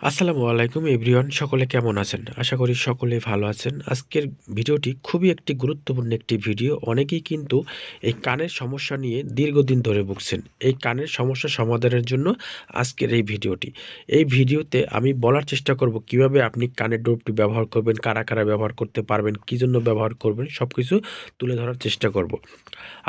আসসালামু আলাইকুম এভরিওয়ান, সকলে কেমন আছেন? আশা করি সকলে ভালো আছেন। আজকের ভিডিওটি খুবই একটি গুরুত্বপূর্ণ একটি ভিডিও। অনেকেই কিন্তু এই কানের সমস্যা নিয়ে দীর্ঘদিন ধরে ভুগছেন। এই কানের সমস্যা সমাধানের জন্য আজকের এই ভিডিওটি। এই ভিডিওতে আমি বলার চেষ্টা করব কীভাবে আপনি কানের ডোপটি ব্যবহার করবেন, কারা কারা ব্যবহার করতে পারবেন, কী জন্য ব্যবহার করবেন সব কিছু তুলে ধরার চেষ্টা করব।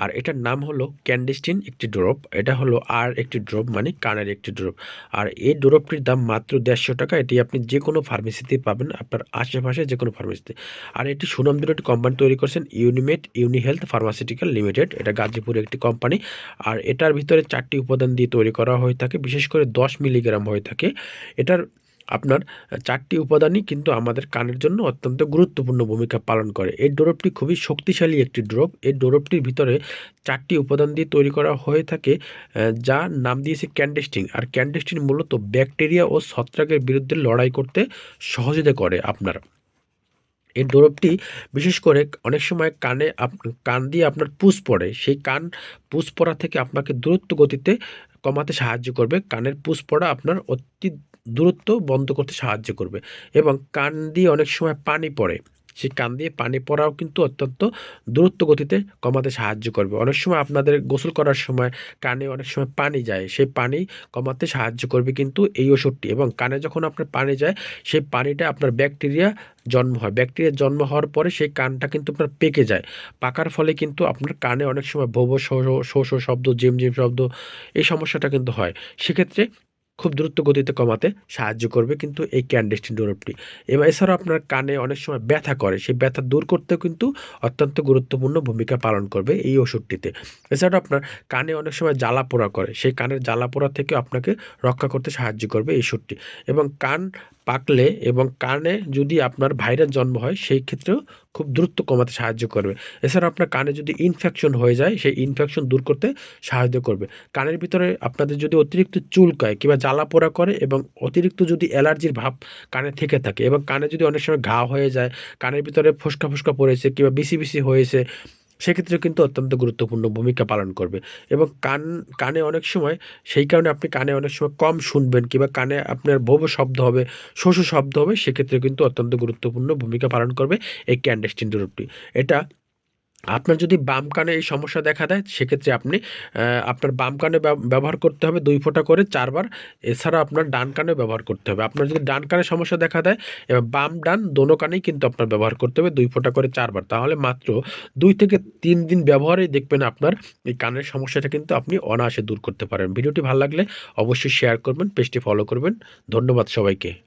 আর এটার নাম হলো ক্যান্ডিস্টিন একটি ড্রপ। এটা হলো আর একটি ড্রপ মানে কানের একটি ড্রপ। আর এই ড্রপটির দাম মাত্র দেড়শো টাকা, এটি আপনি যে কোনো ফার্মেসিতে পাবেন, আপনার আশেপাশে যে কোনো ফার্মেসিতে আর এটি সুনামধন্য একটি কোম্পানি তৈরি করেছেন Unimate Uni Health pharmaceutical limited এটা গাজীপুরের একটি কোম্পানি আর এটার ভিতরে চারটি উপাদান দিয়ে তৈরি করা হয়ে থাকে, বিশেষ করে দশ মিলিগ্রাম হয়ে থাকে। এটার আপনার চারটি উপাদানই কিন্তু আমাদের কানের জন্য অত্যন্ত গুরুত্বপূর্ণ ভূমিকা পালন করে। এই ডোরপটি খুবই শক্তিশালী একটি ড্রপ। এই ডোরপটির ভিতরে চারটি উপাদান দিয়ে তৈরি করা হয়ে থাকে যা নাম দিয়েছে ক্যান্ডেস্টিং। আর ক্যান্ডেস্টিং মূলত ব্যাকটেরিয়া ও ছত্রাকের বিরুদ্ধে লড়াই করতে সহযোগিতা করে আপনার। এই ডোরপটি বিশেষ করে অনেক সময় কানে কান দিয়ে আপনার পুষ পড়ে। সেই কান পুষ পড়া থেকে আপনাকে দূরত্ব গতিতে কমাতে সাহায্য করবে। কানের পুষ পড়া আপনার অতি দূরত্ব বন্ধ করতে সাহায্য করবে। এবং কান দিয়ে অনেক সময় পানি পড়ে। সেই কান দিয়ে পানি পড়াও কিন্তু অত্যন্ত দূরত্ব গতিতে কমাতে সাহায্য করবে। অনেক সময় আপনাদের গোসল করার সময় কানে অনেক সময় পানি যায়। সেই পানি কমাতে সাহায্য করবে কিন্তু এই ওষুধটি। এবং কানে যখন আপনার পানি যায়, সেই পানিটা আপনার ব্যাকটেরিয়া জন্ম হয়। ব্যাকটেরিয়া জন্ম হওয়ার পরে সেই কানটা কিন্তু আপনার পেকে যায়। পাকার ফলে কিন্তু আপনার কানে অনেক সময় ভোব, শো শো শব্দ জিম জিম শব্দ এই সমস্যাটা কিন্তু হয়। সেক্ষেত্রে খুব দ্রুত গতিতে কমাতে সাহায্য করবে কিন্তু এই ক্যান্ডেস্টিন ডোরপটি। এবার এছাড়াও আপনার কানে অনেক সময় ব্যথা করে, সেই ব্যথা দূর করতেও কিন্তু অত্যন্ত গুরুত্বপূর্ণ ভূমিকা পালন করবে এই ওষুধটিতে। এছাড়াও আপনার কানে অনেক সময় জ্বালা পোড়া করে, সেই কানের জ্বালা পোড়া থেকে আপনাকে রক্ষা করতে সাহায্য করবে এই ওষুধটি। এবং কান পাকলে এবং কানে যদি আপনার ভাইরাস জন্ম হয়, সেই ক্ষেত্রেও খুব দ্রুত কমাতে সাহায্য করবে। এছাড়া আপনার কানে যদি ইনফেকশন হয়ে যায়, সেই ইনফেকশন দূর করতে সাহায্য করবে। কানের ভিতরে আপনাদের যদি অতিরিক্ত চুলকায় কিংবা জ্বালা পোড়া করে এবং অতিরিক্ত যদি অ্যালার্জির ভাব কানে থেকে থাকে এবং কানে যদি অনেক সময় ঘা হয়ে যায়, কানের ভিতরে ফোসকা ফোসকা পড়েছে কিংবা বিসি বিসি হয়েছে সেক্ষেত্রে কিন্তু অত্যন্ত গুরুত্বপূর্ণ ভূমিকা পালন করবে। এবং কান, কানে অনেক সময় সেই কারণে আপনি কানে অনেক সময় কম শুনবেন কিংবা কানে আপনার ভব শব্দ হবে শোষ শব্দ হবে সেক্ষেত্রে কিন্তু অত্যন্ত গুরুত্বপূর্ণ ভূমিকা পালন করবে এই ক্যান্ডেস্টিন রূপটি। এটা আপনার যদি বাম কানে এই সমস্যা দেখা দেয়, সেক্ষেত্রে আপনি আপনার বাম কানে ব্যবহার করতে হবে দুই ফোঁটা করে চারবার। এছাড়া আপনার ডান কানে ব্যবহার করতে হবে। আপনার যদি ডান কানে সমস্যা দেখা দেয়, এবার বাম, ডান দোনো কানেই কিন্তু আপনার ব্যবহার করতে হবে দুই ফোঁটা করে চারবার। তাহলে মাত্র দুই থেকে তিন দিন ব্যবহারেই দেখবেন আপনার এই কানের সমস্যাটা কিন্তু আপনি অনায়াসে দূর করতে পারেন ভিডিওটি ভালো লাগলে অবশ্যই শেয়ার করবেন, পেজটি ফলো করবেন। ধন্যবাদ সবাইকে।